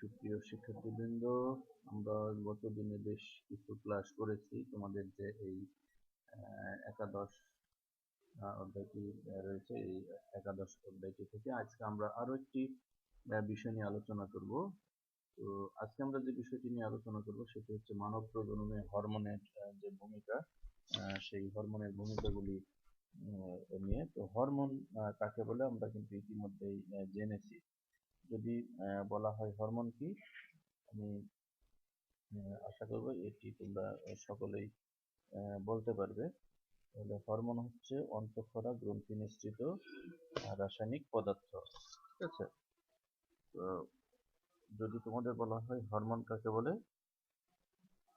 সুপ্রিয় শিক্ষার্থীবৃন্দ, আমরা গত দিনে বেশ কিছু ক্লাস করেছি। তোমাদের যে এই একাদশ অধ্যায়টি রয়েছে, এই একাদশ অধ্যায়টি থেকে আজকে আমরা আরও একটি বিষয় নিয়ে আলোচনা করব। তো আজকে আমরা যে বিষয়টি নিয়ে আলোচনা করব সেটি হচ্ছে মানব প্রজননে হরমোনের যে ভূমিকা সেই হরমোনের ভূমিকাগুলি নিয়ে। তো হরমোন কাকে বলে আমরা কিন্তু ইতিমধ্যেই জেনেছি। যদি বলা হয় হরমোন কি, আমি আশা করব এটি তোমরা সকলেই বলতে পারবে। তাহলে হরমোন হচ্ছে অন্তঃক্ষরা গ্রন্থি নিঃসৃত রাসায়নিক পদার্থ, ঠিক আছে? তো যদি তোমাদের বলা হয় হরমোন কাকে বলে,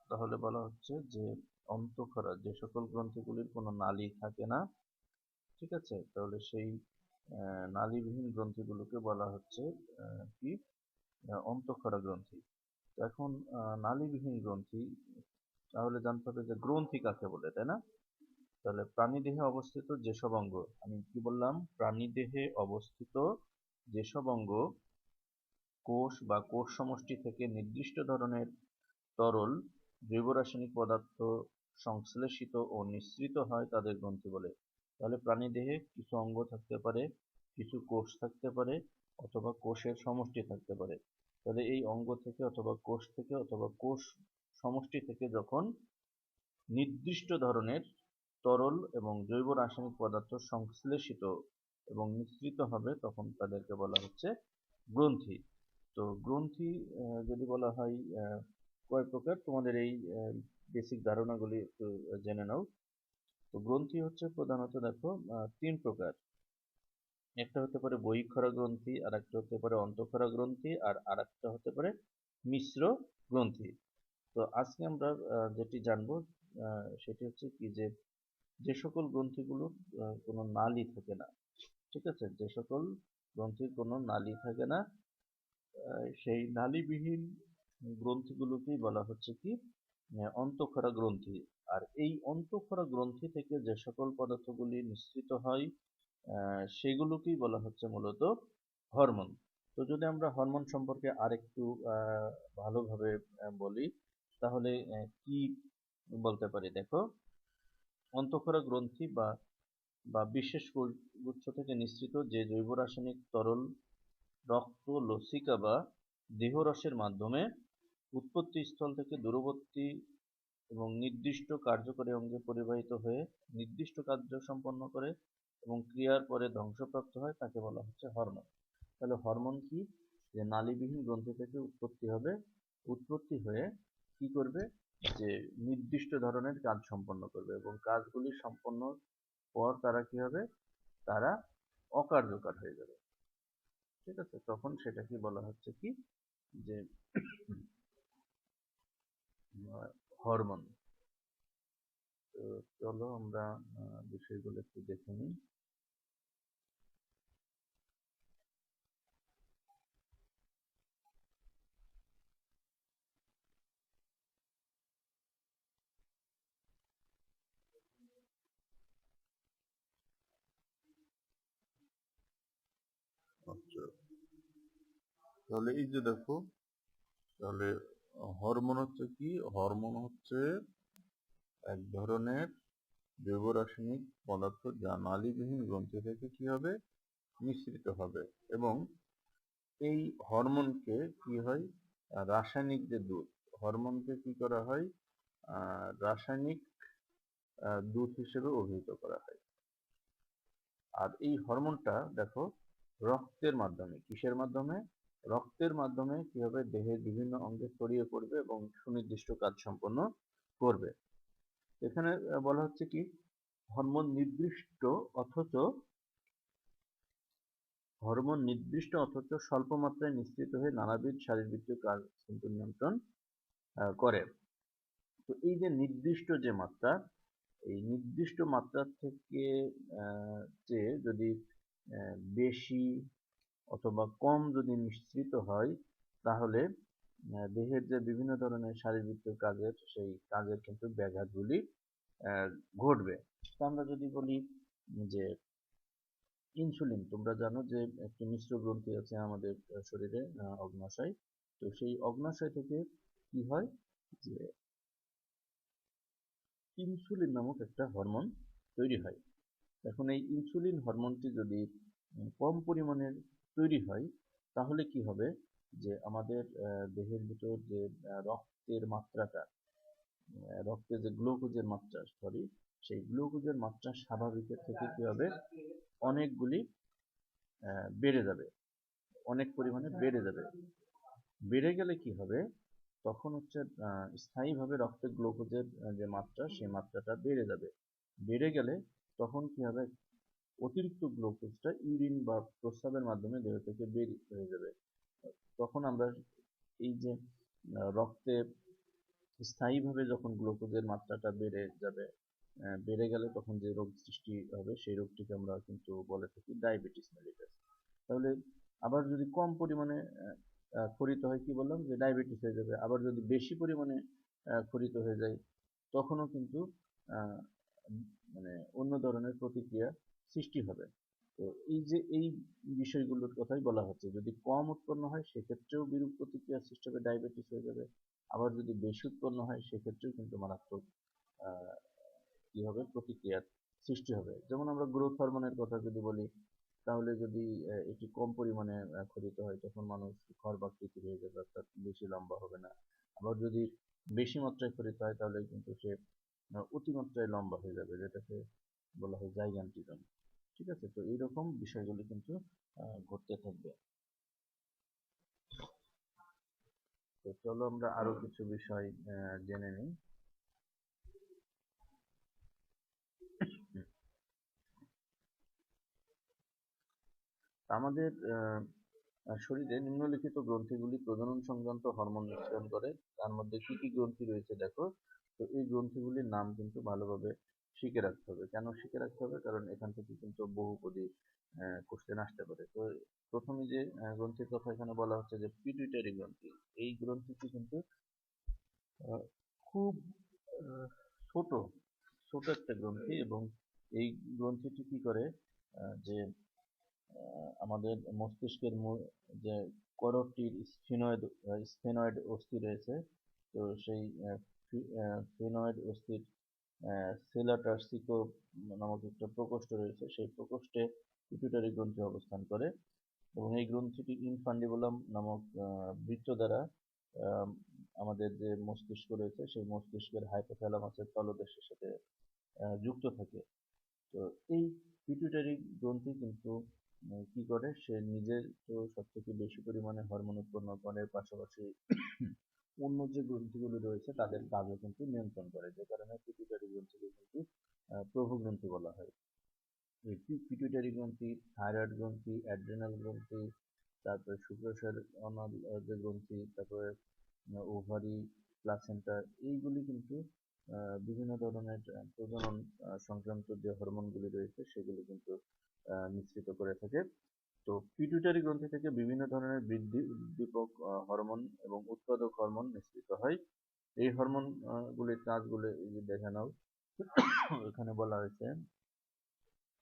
তাহলে বলা হচ্ছে যে অন্তঃক্ষরা যে সকল গ্রন্থিগুলির কোনো নালী থাকে না, ঠিক আছে? তাহলে সেই নালীবিহীন গ্রন্থিগুলোকে বলা হচ্ছে কি? অন্তঃক্ষরা গ্রন্থি। এখন নালীবিহীন গ্রন্থি, তাহলে জানতে হবে যে গ্রন্থি কাকে বলে, তাই না? তাহলে প্রাণীদেহে অবস্থিত যেসব অঙ্গ, আমি কি বললাম? প্রাণীদেহে অবস্থিত যেসব অঙ্গ কোষ বা কোষ সমষ্টি থেকে নির্দিষ্ট ধরনের তরল জৈব রাসায়নিক পদার্থ সংশ্লেষিত ও নিঃসৃত হয়, তাদের গ্রন্থি বলে। তাহলে প্রাণীদেহে কিছু অঙ্গ থাকতে পারে, কিছু কোষ থাকতে পারে অথবা কোষের সমষ্টি থাকতে পারে। তাহলে এই অঙ্গ থেকে অথবা কোষ থেকে অথবা কোষ সমষ্টি থেকে যখন নির্দিষ্ট ধরনের তরল এবং জৈব রাসায়নিক পদার্থ সংশ্লেষিত এবং মিশ্রিত হবে তখন তাদেরকে বলা হচ্ছে গ্রন্থি। তো গ্রন্থি যদি বলা হয় কয় প্রকার? তোমাদের এই বেসিক ধারণাগুলি একটু জেনে নাও। তো গ্রন্থি হচ্ছে প্রধানত দেখো তিন প্রকার। একটা হতে পারে বহিঃক্ষরা গ্রন্থি আর একটা হতে পারে অন্তঃক্ষরা গ্রন্থি আর আরেকটা হতে পারে মিশ্র গ্রন্থি। তো আজকে আমরা যেটি জানব সেটি হচ্ছে কি যে যে সকল গ্রন্থিগুলোর আহ, কোনো নালী থাকে না ঠিক আছে? যে সকল গ্রন্থির কোনো নালী থাকে না সেই নালীবিহীন গ্রন্থিগুলোকেই বলা হচ্ছে কি অন্তঃক্ষরা গ্রন্থি। আর এই অন্তঃক্ষরা গ্রন্থি থেকে যে সকল পদার্থগুলি নিঃসৃত হয় সেগুলোকেই বলা হচ্ছে মূলত হরমোন। তো যদি আমরা হরমোন সম্পর্কে আরেকটু ভালোভাবে বলি, তাহলে কি বলতে পারি? দেখো, অন্তঃক্ষরা গ্রন্থি বা বা বিশেষ গুচ্ছ থেকে নিঃসৃত যে জৈব রাসায়নিক তরল, রক্ত, লসিকা বা দেহরসের মাধ্যমে উৎপত্তি স্থল থেকে দূরবর্তী এবং নির্দিষ্ট কার্যকরী অঙ্গে পরিবাহিত হয়ে নির্দিষ্ট কার্য সম্পন্ন করে এবং ক্রিয়ার পরে ধ্বংসপ্রাপ্ত হয় তাকে বলা হচ্ছে হরমোন। তাহলে হরমোন কি? যে নালীবিহীন গ্রন্থি থেকে উৎপত্তি হবে। উৎপত্তি হয়ে কি করবে? যে নির্দিষ্ট ধরনের কাজ সম্পন্ন করবে এবং কাজগুলি সম্পন্ন পর তারা কি হবে? তারা অকার্যকর হয়ে যাবে। ঠিক আছে? তখন সেটাকে বলা হচ্ছে কি? যে হরমোন তো চলো আমরা আহ, বিষয়গুলো একটু দেখে নিই আচ্ছা তাহলে এই যে দেখো তাহলে হরমোন হচ্ছে কি? হরমোন হচ্ছে এক ধরনের জৈব রাসায়নিক পদার্থ যা নালীবিহীন গ্রন্থি থেকে কি হবে? মিশ্রিত হবে। এবং এই হরমোনকে কি হয়? রাসায়নিক যে দুধ, হরমোনকে কি করা হয়? রাসায়নিক দুধ হিসেবে অভিহিত করা হয়। আর এই হরমোনটা দেখো রক্তের মাধ্যমে, কিসের মাধ্যমে? রক্তের মাধ্যমে কীভাবে দেহের বিভিন্ন অঙ্গে ছড়িয়ে পড়বে এবং সুনির্দিষ্ট কাজ সম্পন্ন করবে। এখানে বলা হচ্ছে কি, হরমোন নির্দিষ্ট অথচ, হরমোন নির্দিষ্ট অথচ স্বল্প মাত্রায় নিঃসৃত হয়ে নানাবিধ শারীরবৃত্তীয় কাজ কিন্তু নিয়ন্ত্রণ করে। তো এই যে নির্দিষ্ট যে মাত্রা, এই নির্দিষ্ট মাত্রা থেকে চেয়ে যদি বেশি অথবা কম যদি নিঃসৃত হয়, তাহলে দেহের যে বিভিন্ন ধরনের শারীরবৃত্তীয় কাজের সেই কাজের কিন্তু ব্যাঘাতগুলি ঘটবে। আমরা যদি বলি যে ইনসুলিন, তোমরা জানো যে একটি মিশ্র গ্রন্থি আছে আমাদের শরীরে অগ্নাশয়। তো সেই অগ্নাশয় থেকে কি হয়? যে ইনসুলিন নামক একটা হরমোন তৈরি হয়। এখন এই ইনসুলিন হরমোনটি যদি কম পরিমাণের তৈরি হয়, তাহলে কি হবে? যে আমাদের দেহের ভিতর যে রক্তের মাত্রাটা রক্তে যে গ্লুকোজের মাত্রা সরি সেই গ্লুকোজের মাত্রা স্বাভাবিকের থেকে কি হবে? অনেকগুলি বেড়ে যাবে। অনেক পরিমাণে বেড়ে যাবে। বেড়ে গেলে কি হবে? তখন হচ্ছে স্থায়ীভাবে রক্তে গ্লুকোজের যে মাত্রা, সেই মাত্রাটা বেড়ে যাবে। বেড়ে গেলে তখন কি হবে? অতিরিক্ত গ্লুকোজটা ইউরিন বা প্রস্রাবের মাধ্যমে দেহ থেকে বের হয়ে যাবে। তখন আমরা এই যে রক্তে স্থায়ীভাবে যখন গ্লুকোজের মাত্রাটা বেড়ে যাবে বেড়ে গেলে তখন যে রোগ সৃষ্টি হবে, সেই রোগটিকে আমরা কিন্তু বলে থাকি ডায়াবেটিস মেলিটাস। তাহলে আবার যদি কম পরিমাণে ক্ষরিত হয়, কি বললাম? যে ডায়াবেটিস হয়ে যাবে। আবার যদি বেশি পরিমাণে ক্ষরিত হয়ে যায়, তখনও কিন্তু মানে অন্য ধরনের প্রতিক্রিয়া সৃষ্টি হবে। তো এই যে এই বিষয়গুলোর কথাই বলা হচ্ছে, যদি কম উৎপন্ন হয় সেক্ষেত্রেও বিরূপ প্রতিক্রিয়া সৃষ্টি হবে ডায়াবেটিস হয়ে যাবে। আবার যদি বেশি উৎপন্ন হয় সেক্ষেত্রেও কিন্তু মারাত্মক কি হবে প্রতিক্রিয়ার সৃষ্টি হবে। যেমন আমরা গ্রোথ হরমোনের কথা যদি বলি, তাহলে যদি এটি কম পরিমাণে ক্ষরিত হয় তখন মানুষ খর্বাকৃতি হয়ে যাবে, অর্থাৎ বেশি লম্বা হবে না। আবার যদি বেশি মাত্রায় ক্ষরিত হয় তাহলে কিন্তু সে অতিমাত্রায় লম্বা হয়ে যাবে, যেটাকে বলা হয় জাইগান্টিজম। ঠিক আছে? তো এইরকম বিষয়গুলি কিন্তু ঘটতে থাকবে। তো চলো আমরা আরও কিছু বিষয় জেনে নিই। আমাদের শরীরে নিম্নলিখিত গ্রন্থিগুলি প্রজনন সংক্রান্ত হরমোন নিঃসরণ করে। তার মধ্যে কি কি গ্রন্থি রয়েছে দেখো? তো এই গ্রন্থিগুলির নাম কিন্তু ভালোভাবে শিখে রাখতে হবে। কেন শিখে রাখতে হবে? কারণ এখান থেকে কিন্তু বহুপদী কোশ্চেন আসতে পারে। তো প্রথমে যে গ্রন্থির কথা এখানে বলা হচ্ছে যে পিটুইটারি গ্রন্থি। এই গ্রন্থিটি কিন্তু খুব ছোট ছোট একটা গ্রন্থি এবং এই গ্রন্থিটি কি করে যে আমাদের মস্তিষ্কের যে করোটির স্ফিনয়েড, স্ফেনয়েড অস্থি রয়েছে। তো সেই স্ফেনয়েড অস্থির সেলাটার্সিকো নামক একটা প্রকোষ্ঠ রয়েছে। সেই প্রকোষ্ঠে পিটুটারি গ্রন্থি অবস্থান করে এবং এই গ্রন্থিটি ইনফান্ডিবুলাম নামক বৃত্ত দ্বারা আমাদের যে মস্তিষ্ক রয়েছে, সেই মস্তিষ্কের হাইপোথ্যালামাসের তলদেশের সাথে যুক্ত থাকে। তো এই পিটুটারি গ্রন্থি কিন্তু কি করে? সে নিজে তো সব থেকে বেশি পরিমাণে হরমোন উৎপন্ন করে, পাশাপাশি অন্য যে গ্রন্থিগুলো রয়েছে তাদের কাজও কিন্তু নিয়ন্ত্রণ করে। যে কারণে পিটুইটারি গ্রন্থিকে কিন্তু আহ, প্রভু গ্রন্থি বলা হয়। পিটুইটারি গ্রন্থি থাইরয়েড গ্রন্থি অ্যাড্রেনাল গ্রন্থি তারপরে শুক্রাশয়ের অনাল যে গ্রন্থি তারপরে ওভারি প্লাসেন্টা এইগুলি কিন্তু বিভিন্ন ধরনের প্রজনন সংক্রান্ত যে হরমোনগুলি রয়েছে সেগুলি কিন্তু নিঃসৃত করে থাকে। তো পিটুইটারি গ্রন্থি থেকে বিভিন্ন ধরনের বৃদ্ধি, উদ্দীপক হরমোন এবং উৎপাদক হরমোন নিঃসৃত হয়। এই হরমোন গুলির কাজগুলো দেখে নাও। এখানে বলা হয়েছে,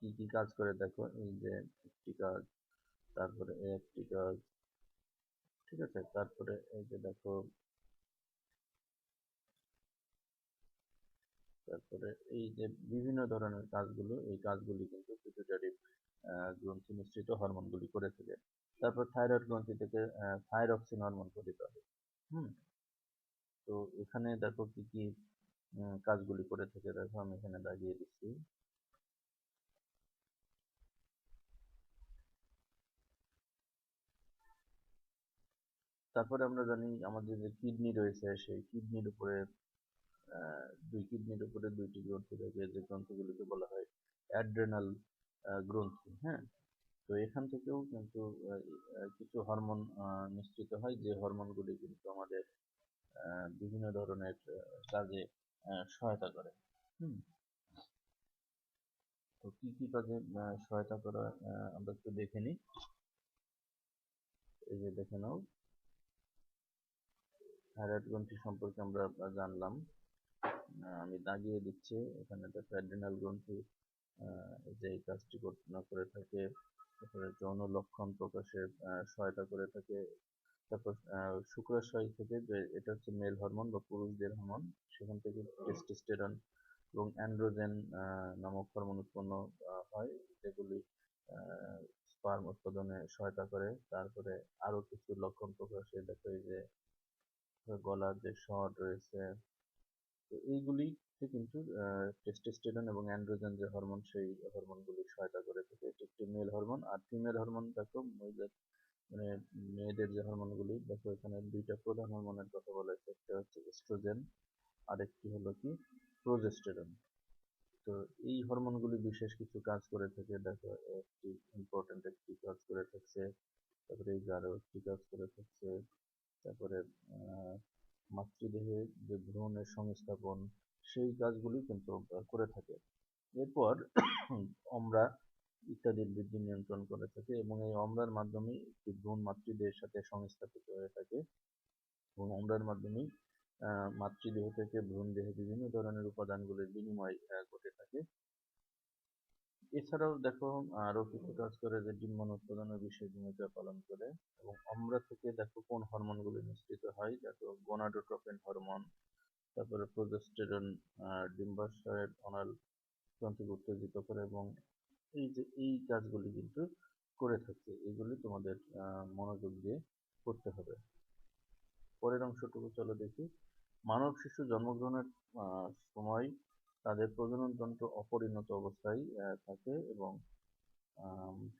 কি কি কাজ করে দেখো? এই যে একটি কাজ, তারপরে একটি কাজ, ঠিক আছে? তারপরে এই যে দেখো, তারপরে এই যে বিভিন্ন ধরনের কাজগুলো, এই কাজগুলি কিন্তু পিটুইটারি গ্রন্থি নিঃসৃত হরমোনগুলি করে থাকে। তারপর থাইরয়েড গ্রন্থি থেকে থাইরক্সিন হরমোন গঠিত হয়। হুম? তো এখানে দেখো কি কি কাজগুলি করে থাকে। দেখো আমি এখানে দাগিয়ে দিচ্ছি। তারপরে আমরা জানি আমাদের যে কিডনি রয়েছে, সেই কিডনির উপরে দুই কিডনির উপরে দুইটি গ্রন্থি থাকে, যে গ্রন্থিগুলিকে বলা হয় অ্যাড্রেনাল গ্রন্থি হ্যাঁ? তো এখান থেকেও কিন্তু কিছু হরমোন নিঃসৃত হয় যে হরমোনগুলি কিন্তু আমাদের বিভিন্ন ধরনের কাজে সহায়তা করে, হুম? তো কি কি কাজে সহায়তা করা আমরা একটু দেখে নিই। এই যে দেখে নাও। থাইরয়েড গ্রন্থি সম্পর্কে আমরা জানলাম। আমি দাগিয়ে দিচ্ছি, এখানে দেখো অ্যাড্রিনাল গ্রন্থি। যে কাজটি না করে থাকে, তারপরে যৌন লক্ষণ প্রকাশে সহায়তা করে থাকে, তারপর শুক্রাশয় থেকে যে এটা হচ্ছে মেল হরমোন বা পুরুষদের হরমোন সেখান থেকে টেস্টোস্টেরন এবং অ্যান্ড্রোজেন নামক হরমোন উৎপন্ন হয়, যেগুলি স্পার্ম উৎপাদনে সহায়তা করে। তারপরে আরও কিছু লক্ষণ প্রকাশে দেখা যায় যে, গলার যে স্বর রয়েছে তো এইগুলিতে কিন্তু টেস্টোস্টেরন এবং অ্যান্ড্রোজেন যে হরমোন সেই হরমোনগুলি সহায়তা করে থাকে। এটি একটি মেল হরমোন আর ফিমেল হরমোন দেখো, মহিলা মানে মেয়েদের যে হরমোনগুলি দেখো এখানে দুইটা প্রধান হরমোনের কথা বলা হয়েছে। একটা হচ্ছে এস্ট্রোজেন আরেকটি হলো কি? প্রোজেস্টেরন তো এই হরমোনগুলি বিশেষ কিছু কাজ করে থাকে। দেখো, একটি ইম্পর্টেন্ট একটি কাজ করে থাকছে। তারপরে এই যে আরও একটি কাজ করে থাকছে। তারপরে মাতৃদেহে যে ভ্রূণের সংস্থাপন, সেই কাজগুলি কিন্তু করে থাকে। এরপর আমরা ইত্যাদির বৃদ্ধি নিয়ন্ত্রণ করে থাকে এবং এই অম্লার মাধ্যমে একটি ভ্রূণ মাতৃদেহের সাথে সংস্থাপিত হয়ে থাকে। এবং অম্লার মাধ্যমে মাতৃদেহ থেকে ভ্রূণ দেহে বিভিন্ন ধরনের উপাদানগুলির বিনিময় ঘটে থাকে। এছাড়াও দেখো কিছু কাজ করে যে ডিম্বাণু উৎপাদনের বিশেষ ভূমিকা পালন করে এবং আমরা থেকে দেখো কোন হরমোনগুলি নিঃসৃত হয়। দেখো গোনাডোট্রোপিন হরমোন, তারপরে প্রোজেস্টেরন ডিম্বাশয়ের অনাল গ্রন্থিকে উত্তেজিত করে এবং এই যে এই কাজগুলি কিন্তু করে থাকে এগুলি তোমাদের মনোযোগ দিয়ে করতে হবে। পরের অংশটুকু চলো দেখি। মানব শিশু জন্মগ্রহণের সময় তাদের প্রজনন তন্ত্র অপরিণত অবস্থায় থাকে এবং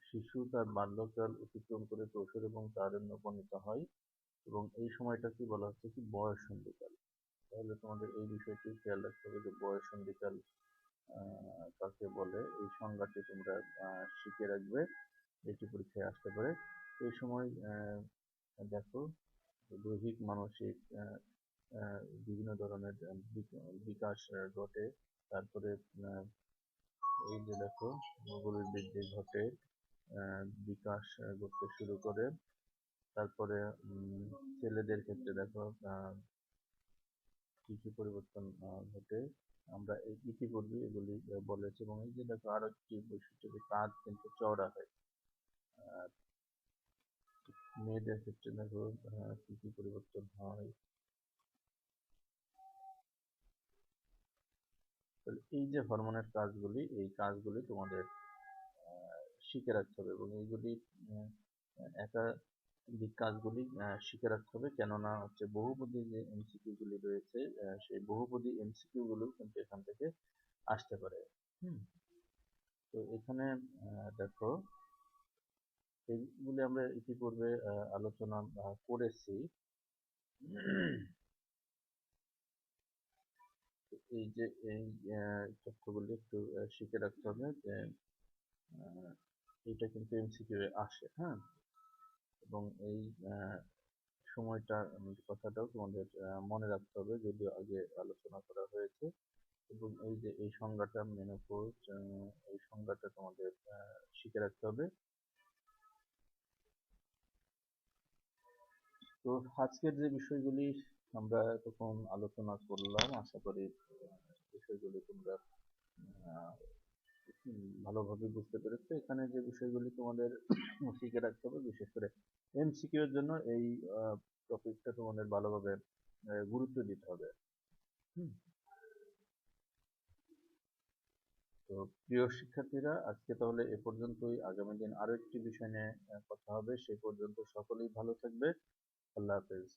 শিশু তার বাল্যকাল অতিক্রম করে কৈশোর এবং তারুণ্যে উপনীত হয় এবং এই সময়টা কি বলা হচ্ছে কি বয়ঃসন্ধিকাল তাহলে তোমাদের এই বিষয়টি খেয়াল রাখতে হবে যে বয়ঃসন্ধিকাল আহ, কাকে বলে? এই সংজ্ঞাটি তোমরা শিখে রাখবে এটি পরীক্ষায় আসতে পারে। এই সময় দেখো দৈহিক মানসিক বিভিন্ন ধরনের বিকাশ ঘটে। তারপরে এই যে দেখো মগজের বৃদ্ধি ঘটে বিকাশ ঘটতে শুরু করে। তারপরে ছেলেদের ক্ষেত্রে দেখো আহ, কি কি পরিবর্তন ঘটে। আমরা এই ইতিপূর্বে এগুলি বলেছি। এবং এই যে দেখো আরও একটি বৈশিষ্ট্য যে কাঁধ কিন্তু চওড়া হয়। মেয়েদের ক্ষেত্রে দেখো কি কি পরিবর্তন হয়। এই যে হরমোনের কাজগুলি, এই কাজগুলি তোমাদের শিখে রাখতে হবে এবং এইগুলি একাধিক কাজগুলি শিখে রাখতে হবে। কেননা হচ্ছে বহুপদী যে এমসিকিউ গুলি রয়েছে সেই বহুপদী এমসিকিউ গুলো কিন্তু এখান থেকে আসতে পারে। হুম? তো এখানে দেখো এইগুলি আমরা ইতিপূর্বে আলোচনা করেছি। এই যে এই তথ্যগুলি একটু শিখে রাখতে হবে যে এটা কিন্তু এমসিকিউ এ আসে হ্যাঁ? এবং এই সময়টা কথাটাও তোমাদের মনে রাখতে হবে যদিও আগে আলোচনা করা হয়েছে। এবং এই যে এই সংজ্ঞাটা মেনোপোজ এই সংজ্ঞাটা তোমাদের শিখে রাখতে হবে। তো আজকের যে বিষয়গুলি আমরা এতক্ষণ আলোচনা করলাম। আশা করি বিষয়গুলি তোমরা ভালোভাবে বুঝতে পেরেছ। এখানে যে বিষয়গুলি তোমাদের শিখে রাখতে হবে, বিশেষ করে এমসিকিউ এর জন্য এই টপিকটা তোমাদের ভালোভাবে গুরুত্ব দিতে হবে। তো প্রিয় শিক্ষার্থীরা, আজকে তাহলে এ পর্যন্তই। আগামী দিন আরও একটি বিষয় নিয়ে কথা হবে। সে পর্যন্ত সকলেই ভালো থাকবে। আল্লাহ হাফেজ।